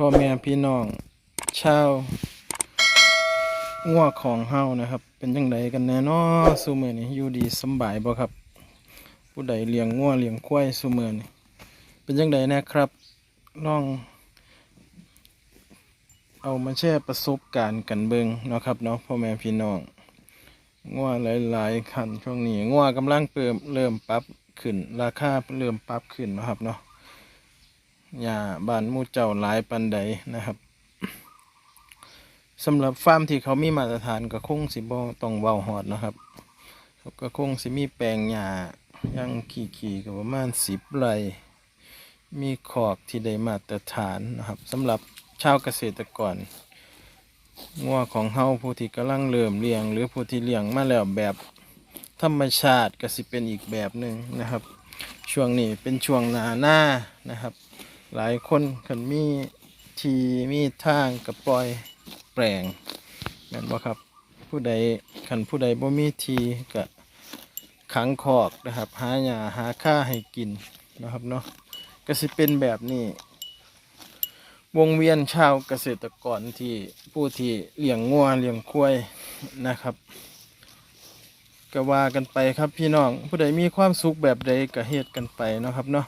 พ่อแม่พี่น้องชาวงัวของเฮานะครับ เป็นจังไดกันแน่นอซุมื้อนี้อยู่ดีสบายบ่ครับ ผู้ใดเลี้ยงงัวเลี้ยงควายซุมื้อนี้เป็นจังไดนะครับลอง เอามาแชร์ประสบการณ์กันเบิ่งเนาะครับเนาะพ่อแม่พี่น้องงัวหลายๆคันช่วงนี้งัวกำลังเปิมเริ่มปรับขึ้น ราคาเริ่มปรับขึ้นนะครับเนาะ หญ้าบ้านมู่เจ้าหลายปันใดนะครับสำหรับฟาร์มที่เขามีมาตรฐานก็คงสิบ่ต้องเว้าฮอดนะครับเขาก็คงสิมีแปลงหญ้ายังขี่ๆก็ประมาณ10ไร่มีขอกที่ได้มาตรฐานนะครับสำหรับชาวเกษตรกรงัวของเฮาผู้ที่กำลังเริ่มเลี้ยง หรือผู้ที่เลี้ยงมาแล้วแบบธรรมชาติก็สิเป็นอีกแบบหนึ่งนะครับ ช่วงนี้เป็นช่วงหนาหน้านะครับ หลายคนคันมีทีมีทางกับปล่อยแปลงแม่นบ่ครับ ผู้ใดคันผู้ใดบ่มีทีก็ขังคอกนะครับหาหญ้าหาข้าให้กินนะครับเนาะก็สิเป็นแบบนี้ วงเวียนชาวเกษตรกรที่ผู้ที่เลี้ยงงัวเลี้ยงควายนะครับก็ว่ากันไปครับพี่น้องผู้ใดมีความสุขแบบใดก็เฮ็ดกันไปนะครับเนาะ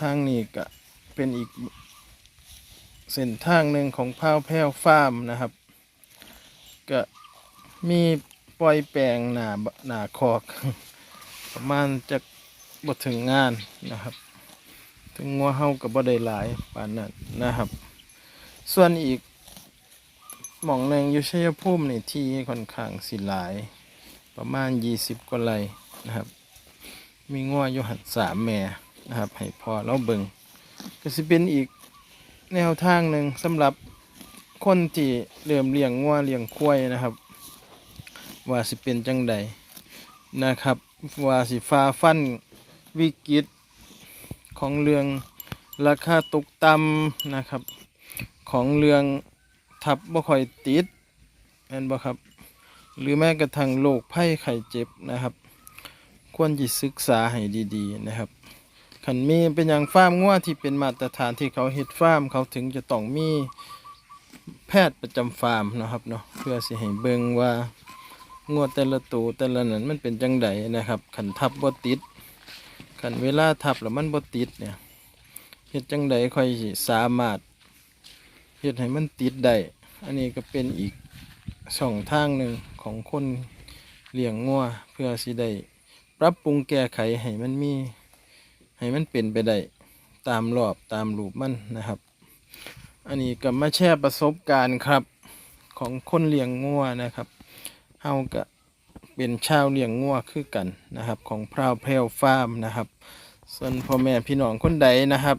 ทางนี้ก็เป็นอีกเส้นทางหนึ่งของพาวแพ้วฟาร์มนะครับ ก็มีปล่อยแปลงหนาหนาคอก ประมาณจะบดถึงงานนะครับ ถึงงัวเฮากับบ่ได้หลายปานนั้นนะครับ ส่วนอีกหม่องหนึ่งอยู่ชัยภูมินี่ที่ค่อนข้างสิหลาย ประมาณ 20 กว่าไร่นะครับ มีงัวอยู่หัดสามแม่ นะครับ ให้พอเราเบิงก็สิเป็นอีกแนวทางหนึ่งสำหรับคนที่เริ่มเลี้ยงงัวเลี้ยงควายนะครับ ว่าสิเป็นจังใดนะครับ ว่าสิฟ้าฟันวิกฤตของเรื่องราคาตกต่ำนะครับ ของเรื่องทับบ่ค่อยติดแม่นบ่ครับ หรือแม้กระทั่งโรคภัยไข้เจ็บนะครับ ควรจิศึกษาให้ดีๆนะครับ ขันมีเป็นอย่างฟาร์มงัวที่เป็นมาตรฐานที่เขาเฮ็ดฟาร์มเขาถึงจะต้องมีแพทย์ประจำฟาร์มนะครับเนาะเพื่อสิให้เบิ่งว่างัวแต่ละตัวแต่ละนั้นมันเป็นจังไดนะครับขันทับบ่ติดขันเวลาทับแล้วมันบ่ติดเนี่ยเฮ็ดจังไดค่อยสิสามารถเฮ็ดให้มันติดได้อันนี้ก็เป็นอีกช่องทางหนึ่งของคนเลี้ยงงัวเพื่อสิได้ปรับปรุงแก้ไขให้มันมี ให้มันเป็นไปได้ตามรอบตามรูปมันนะครับ อันนี้ก็มาแชร์ประสบการณ์ครับของคนเลี้ยงงัวนะครับเฮาก็เป็นชาวเลี้ยงงัวคือกันนะครับ ของพราวเพลฟาร์มนะครับ ส่วนพ่อแม่พี่น้องคนใดนะครับ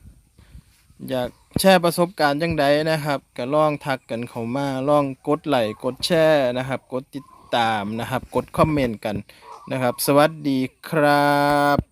อยากแชร์ประสบการณ์จังใดนะครับก็ลองทักกันเข้ามาลองกดไลค์กดแชร์นะครับ กดติดตามนะครับ กดคอมเมนต์กันนะครับ สวัสดีครับ